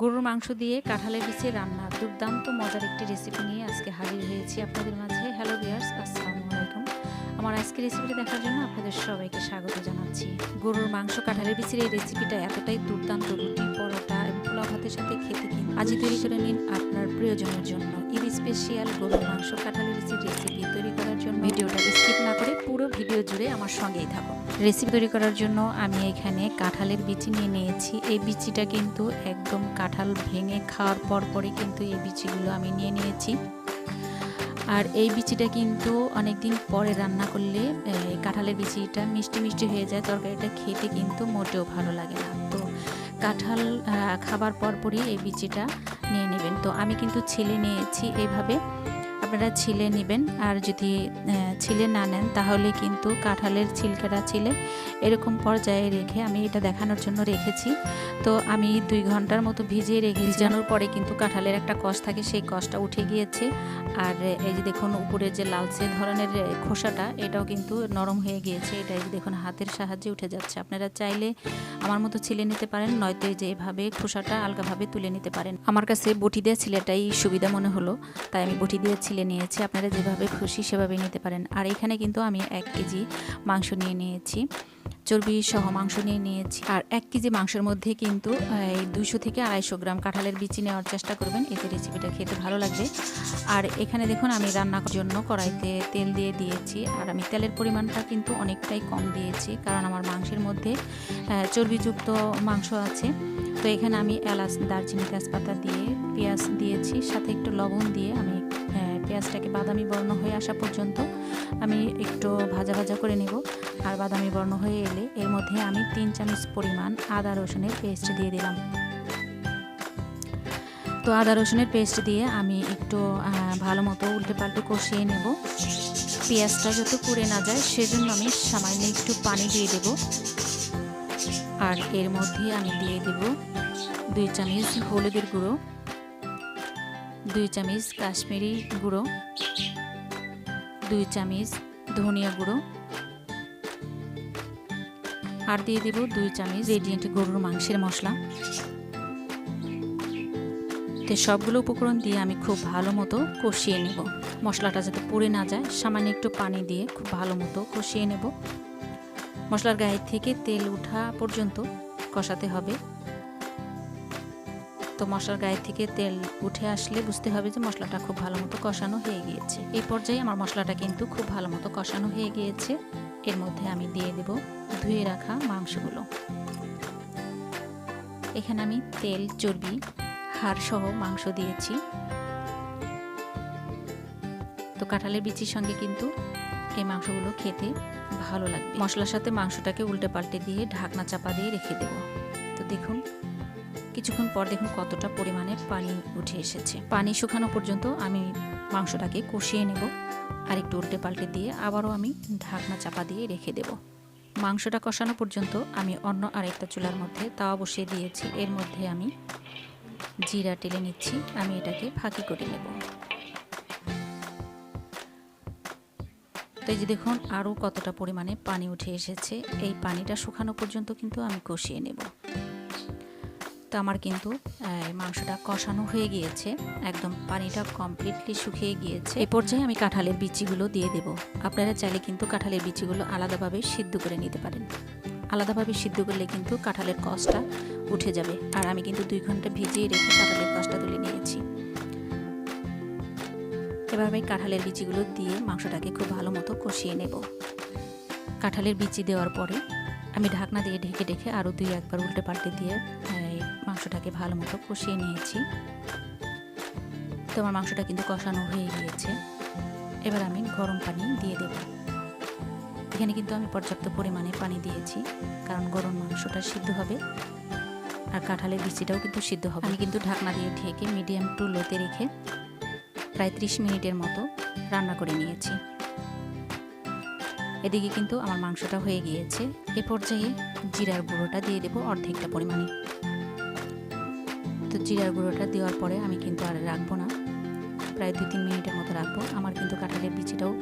গরুর মাংস দিয়ে কাঁঠালের বিচে রান্না। দুর্দান্ত, মজার একটি রেসিপি নিয়ে আজকে হাজির হয়েছি আপনাদের মাঝে। হ্যালো বিয়ার্স আসসালামু আলাইকুম। আমার আজকে রেসিপিটা দেখার জন্য আপনাদের সবাইকে স্বাগত জানাচ্ছি। গরুর মাংস কাঁঠালের বিচির এই রেসিপিটা এতটাই দুর্দান্ত রুটি, পরোটা এবং পোলাও ভাতের সাথে খেতে কিন্তু আজই তৈরি করে নিন আপনার প্রিয়জনের জন্য। ঈদ স্পেশাল গরুর মাংস কাঁঠালের বিচির রেসিপি আমার সঙ্গেই থাকুন রেসিপি তৈরি করার জন্য আমি এখানে কাঁঠালের বিচি নিয়ে নিয়েছি। এই বিচিটা কিন্তু একদম কাঁঠাল ভেঙে খাওয়ার পর পরই কিন্তু এই বিচিগুলো আমি নিয়ে নিয়েছি। আর এই বিচিটা কিন্তু অনেক দিন পরে রান্না করলে কাঁঠালের বিচিটা মিষ্টি মিষ্টি হয়ে যায়, তরকারিটা খেতে কিন্তু মোটেও ভালো লাগে না। তো কাঁঠাল খাবার পরপরই এই বিচিটা নিয়ে নেবেন। তো আমি কিন্তু ছেলে নিয়েছি এইভাবে। আপনারা ছিলে নেবেন, আর যদি ছিলে না নেন, তাহলে কিন্তু কাঁঠালের ছিলকাটা ছিলে। এরকম পর্যায়ে রেখে আমি এটা দেখানোর জন্য রেখেছি। তো আমি দুই ঘণ্টার মতো ভিজিয়ে রেখে ভিজানোর পরে কিন্তু কাঁঠালের একটা কষ থাকে, সেই কষটা উঠে গিয়েছে। আর এই যে দেখুন, উপরে যে লালচে ধরনের খোসাটা, এটাও কিন্তু নরম হয়ে গিয়েছে। এটা এই যে দেখুন, হাতের সাহায্যে উঠে যাচ্ছে। আপনারা চাইলে আমার মতো ছিলে নিতে পারেন, নয়তো এই যে এভাবে খোসাটা আলগাভাবে তুলে নিতে পারেন। আমার কাছে বটি দিয়ে ছিলেটাই সুবিধা মনে হলো, তাই আমি বটি দিয়ে নিয়েছি। আপনারা যেভাবে খুশি সেভাবে নিতে পারেন। আর এখানে কিন্তু আমি এক কেজি মাংস নিয়ে নিয়েছি। চর্বি সহ মাংস নিয়ে নিয়েছি। আর এক কেজি মাংসের মধ্যে কিন্তু, এই দুইশো থেকে আড়াইশো গ্রাম কাঁঠালের বিচি নেওয়ার চেষ্টা করবেন। এতে রেসিপিটা খেতে ভালো লাগবে। আর এখানে দেখুন, আমি রান্নার জন্য কড়াইতে তেল দিয়ে দিয়েছি। আর আমি তেলের পরিমাণটা কিন্তু অনেকটাই কম দিয়েছি। কারণ আমার মাংসের মধ্যে চর্বিযুক্ত মাংস আছে। তো এখানে আমি এলাচ, দারচিনি তেজপাতা দিয়ে পেঁয়াজ দিয়েছি। সাথে একটু লবণ দিয়ে আমি পেঁয়াজটাকে বাদামি বর্ণ হয়ে আসা পর্যন্ত আমি একটু ভাজা ভাজা করে নেব। আর বাদামি বর্ণ হয়ে এলে এর মধ্যে আমি তিন চামচ পরিমাণ আদা রসুনের পেস্ট দিয়ে দিলাম। তো আদা রসুনের পেস্ট দিয়ে আমি একটু ভালো মতো উল্টে পাল্টে কষিয়ে নেব। পেঁয়াজটা যাতে পুড়ে না যায় সেজন্য আমি সামান্য একটু পানি দিয়ে দেব। আর এর মধ্যে আমি দিয়ে দেব দুই চামচ হলুদের গুঁড়ো। দুই চামচ কাশ্মীরি গুঁড়ো, দুই চামচ ধনিয়া গুঁড়ো, আর দিয়ে দেব দুই চামচ রেডিয়েন্ট গরুর মাংসের মশলা। তো সবগুলো উপকরণ দিয়ে আমি খুব ভালো মতো কষিয়ে নেব। মশলাটা যাতে পুড়ে না যায়, সামান্য একটু পানি দিয়ে খুব ভালো মতো কষিয়ে নেব। মশলার গায়ে থেকে তেল ওঠা পর্যন্ত কষাতে হবে। তো মশলার গায়ে থেকে তেল উঠে আসলে বুঝতে হবে যে মশলাটা খুব ভালো মতো কষানো হয়ে গিয়েছে। এই পর্যায়ে আমার মশলাটা কিন্তু খুব ভালো মতো কষানো হয়ে গিয়েছে। এর মধ্যে আমি দিয়ে দেব, ধুয়ে রাখা মাংসগুলো। এখানে আমি তেল, চর্বি, হাড় সহ মাংস দিয়েছি। তো কাঁঠালের বিচির সঙ্গে কিন্তু এই মাংসগুলো খেতে ভালো লাগবে। মশলার সাথে মাংসটাকে উল্টে পাল্টে দিয়ে ঢাকনা চাপা দিয়ে রেখে দেব। তো দেখুন কিছুক্ষণ পর দেখুন কতটা পরিমাণে পানি উঠে এসেছে। পানি শুকানো পর্যন্ত আমি মাংসটাকে কষিয়ে নেব আর একটু উল্টে পাল্টে দিয়ে আবারও আমি ঢাকনা চাপা দিয়ে রেখে দেব। মাংসটা কষানো পর্যন্ত আমি অন্য আরেকটা চুলার মধ্যে তাওয়া বসিয়ে দিয়েছি। এর মধ্যে আমি জিরা টেলে নিচ্ছি। আমি এটাকে ফাঁকি করে নেব। তো এই যে দেখুন আরও কতটা পরিমাণে পানি উঠে এসেছে। এই পানিটা শুকানো পর্যন্ত কিন্তু আমি কষিয়ে নেব। তো আমার কিন্তু মাংসটা কষানো হয়ে গিয়েছে। একদম পানিটা কমপ্লিটলি শুকিয়ে গিয়েছে। এই পর্যায়ে আমি কাঁঠালের বিচিগুলো দিয়ে দেব। আপনারা চাইলে কিন্তু কাঁঠালের বিচিগুলো আলাদাভাবে সিদ্ধ করে নিতে পারেন। আলাদাভাবে সিদ্ধ করলে কিন্তু কাঁঠালের কষটা উঠে যাবে। আর আমি কিন্তু দুই ঘণ্টা ভিজিয়ে রেখে কাঁঠালের কষটা তুলে নিয়েছি। এবার আমি কাঁঠালের বিচিগুলো দিয়ে মাংসটাকে খুব ভালো মতো কষিয়ে নেব। কাঁঠালের বিচি দেওয়ার পরে আমি ঢাকনা দিয়ে ঢেকে ঢেকে আরও দুই একবার উল্টে পাল্টে দিয়ে মাংসটাকে ভালো মতো কষিয়ে নিয়েছি। তো আমার মাংসটা কিন্তু কষানো হয়ে গিয়েছে। এবার আমি গরম পানি দিয়ে দেব। এখানে কিন্তু আমি পর্যাপ্ত পরিমাণে পানি দিয়েছি, কারণ গরম মাংসটা সিদ্ধ হবে আর কাঁঠালের বিচিটাও কিন্তু সিদ্ধ হবে। আমি কিন্তু ঢাকনা দিয়ে ঢেকে মিডিয়াম টু লোতে রেখে প্রায় ত্রিশ মিনিটের মতো রান্না করে নিয়েছি। এদিকে কিন্তু আমার মাংসটা হয়ে গিয়েছে। এ পর্যায়ে জিরার গুঁড়োটা দিয়ে দেবো অর্ধেকটা পরিমাণে। তো জিরার গুঁড়োটা দেওয়ার পরে আমি কিন্তু আর রাখব না। প্রায় দু তিন মিনিটের মতো রাখব। আমার কিন্তু কাঁঠালের বিচিটাও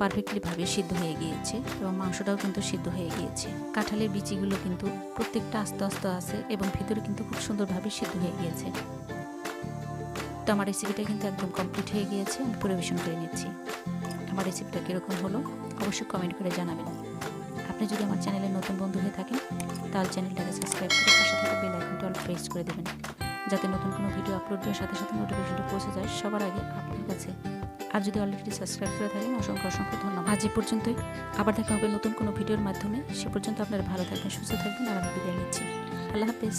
পারফেক্টলিভাবে সিদ্ধ হয়ে গিয়েছে এবং মাংসটাও কিন্তু সিদ্ধ হয়ে গিয়েছে। কাঁঠালের বিচিগুলো কিন্তু প্রত্যেকটা আস্তে আস্তে আছে এবং ভিতরে কিন্তু খুব সুন্দরভাবে সিদ্ধ হয়ে গিয়েছে। তো আমার রেসিপিটা কিন্তু একদম কমপ্লিট হয়ে গিয়েছে। আমি পরিবেশন করে নিচ্ছি। আমার রেসিপিটা কীরকম হলো অবশ্যই কমেন্ট করে জানাবেন। আপনি যদি আমার চ্যানেলে নতুন বন্ধু হয়ে থাকেন, তাহলে চ্যানেলটাকে সাবস্ক্রাইব করে পাশে থাকা বেল আইকনটি অল প্রেস করে দেবেন। যাতে নতুন কোনো ভিডিও আপলোড দেওয়ার সাথে সাথে নোটিফিকেশনটা পৌঁছে যায় সবার আগে আপনার কাছে। আর যদি অলরেডি সাবস্ক্রাইব করে থাকেন, অসংখ্য অসংখ্য ধন্যবাদ। আজ এ পর্যন্তই। আবার দেখা হবে নতুন কোনো ভিডিওর মাধ্যমে। সে পর্যন্ত আপনারা ভালো থাকবেন, সুস্থ থাকবেন, আর আমি বিদায় নিচ্ছি। আল্লাহ হাফেজ।